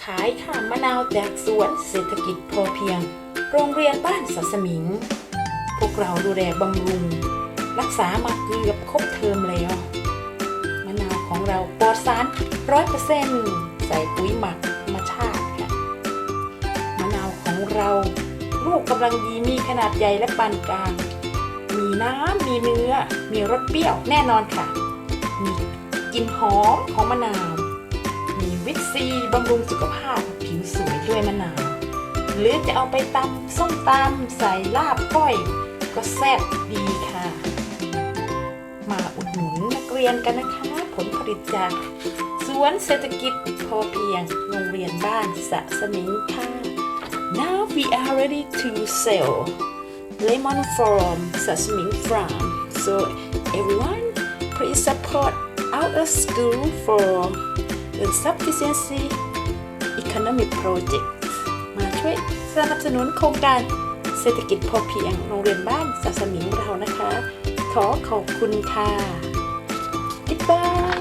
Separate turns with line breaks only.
ขายค่ะมะนาวจากสวนเศรษฐกิจพอเพียง โรงเรียนบ้านสัสมิง พวกเราดูแลบำรุง รักษามาเกือบครบเทอมแล้ว มะนาวของเราปลอดสารร้อยเปอร์เซ็นต์ใส่ปุ๋ยหมักธรรมชาติค่ะ มะนาวของเราลูกกำลังดีมีขนาดใหญ่และปานกลาง มีน้ำมีเนื้อ มีรสเปรี้ยวแน่นอนค่ะ มีกลิ่นหอมของมะนาว มีวิตซีบำรุงสุขภาพผิวสวยด้วยมะนาว หรือจะเอาไปตำส้มตำใส่ลาบก้อย ก็แซ่บดีค่ะ มาอุดหนุนนักเรียนกันนะคะ ผลผลิตจาก สวนเศรษฐกิจพอเพียงโรงเรียนบ้านสะสมิงค่ะ Now we are ready to sell lemon from Sasming Farm. So everyone, please support our school for the sufficiency economic project. มาช่วยสนับสนุนโครงการเศรษฐกิจพอเพียงโรงเรียนบ้านสาสมิงเรานะคะ ขอขอบคุณค่ะ Goodbye